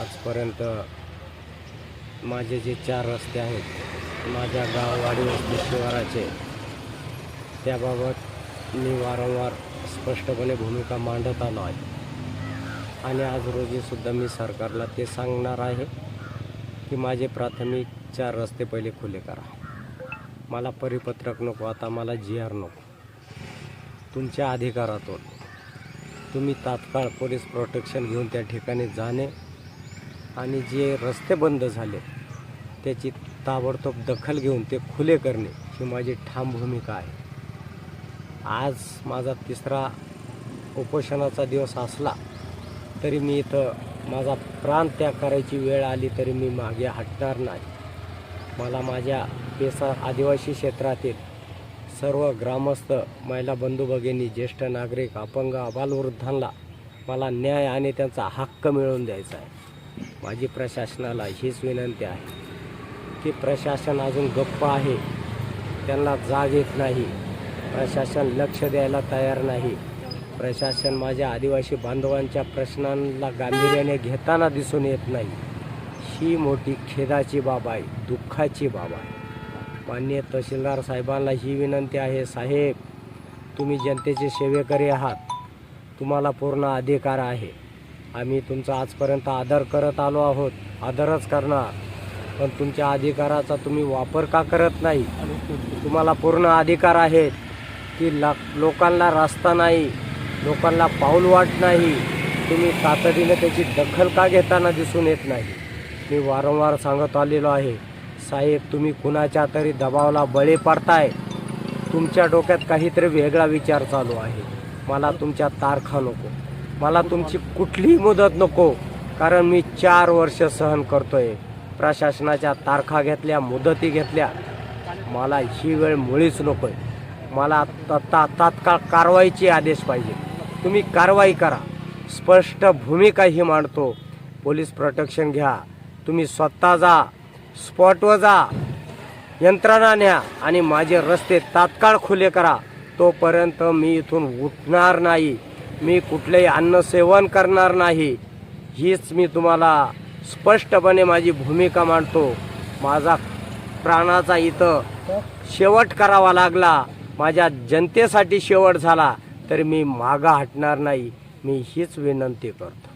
आजपर्यंत माझे जे चार रस्ते आहेत माझ्या गाववाडी वस्ती शिवाराचे त्याबाबत मी वारंवार स्पष्टपणे भूमिका मांडत आलो आहे. आणि आज रोजीसुद्धा मी सरकारला ते सांगणार आहे की माझे प्राथमिक चार रस्ते पहिले खुले करा. मला परिपत्रक नको आता मला जी आर नको. तुमच्या अधिकारातून तुम्ही तात्काळ पोलीस प्रोटेक्शन घेऊन त्या ठिकाणी जाणे आणि जे रस्ते बंद झाले त्याची ताबडतोब दखल घेऊन ते खुले करणे ही माझी ठाम भूमिका आहे. आज माझा तिसरा उपोषणाचा दिवस असला तरी मी इथं माझा प्राण त्याग करायची वेळ आली तरी मी मागे हटणार नाही. मला माझ्या पेसा आदिवासी क्षेत्रातील सर्व ग्रामस्थ महिला बंधू भगिनी ज्येष्ठ नागरिक अपंग अबालवृद्धांना मला न्याय आणि त्यांचा हक्क मिळवून द्यायचा आहे. माझी प्रशासनाला हीच विनंती आहे की प्रशासन अजून गप्प आहे त्यांना जाग येत नाही प्रशासन लक्ष द्यायला तयार नाही. प्रशासन माझ्या आदिवासी बांधवांच्या प्रश्नांना गांभीर्याने घेताना दिसून येत नाही. ही मोठी खेदाची बाब आहे दुःखाची बाब आहे. माननीय तहसीलदार साहेबांना ही विनंती आहे साहेब तुम्ही जनतेचे सेवेकरी आहात. तुम्हाला पूर्ण अधिकार आहे. आम्ही तुमचा आजपर्यंत आदर करत आलो आहोत. आदरच करणार. पण तुमच्या अधिकाराचा तुम्ही वापर का करत नाही? तुम्हाला पूर्ण अधिकार आहेत की ला लोकांना रस्ता नाही लोकांना पाऊल वाट नाही. तुम्ही तातडीने त्याची दखल का घेताना दिसून येत नाही? मी वारंवार सांगत आलेलो आहे. साहेब तुम्ही कुणाच्या तरी दबावाला बळी पडताय? तुमच्या डोक्यात काहीतरी वेगळा विचार चालू आहे. मला तुमच्या तारखा नको. मला तुमची कुठलीही मुदत नको कारण मी चार वर्ष सहन करतोय. प्रशासनाच्या तारखा घेतल्या मुदती घेतल्या. मला ही वेळ मुळीच नकोय. मला तत्ता तात्काळ कारवाईचे आदेश पाहिजे. तुम्ही कारवाई करा. स्पष्ट भूमिका ही मांडतो. पोलीस प्रोटेक्शन घ्या. तुम्ही स्वतः जा. स्पॉटवर जा. यंत्रणा न्या आणि माझे रस्ते तात्काळ खुले करा. तोपर्यंत मी इथून उठणार नाही. मी कुठलेही अन्न सेवन करणार नाही हीच मी तुम्हाला स्पष्टपणे माझी भूमिका मांडतो. माझा प्राणाचा इथं शेवट करावा लागला. माझ्या जनतेसाठी शेवट झाला तरी मी मागा हटणार नाही. मी हीच विनंती करतो.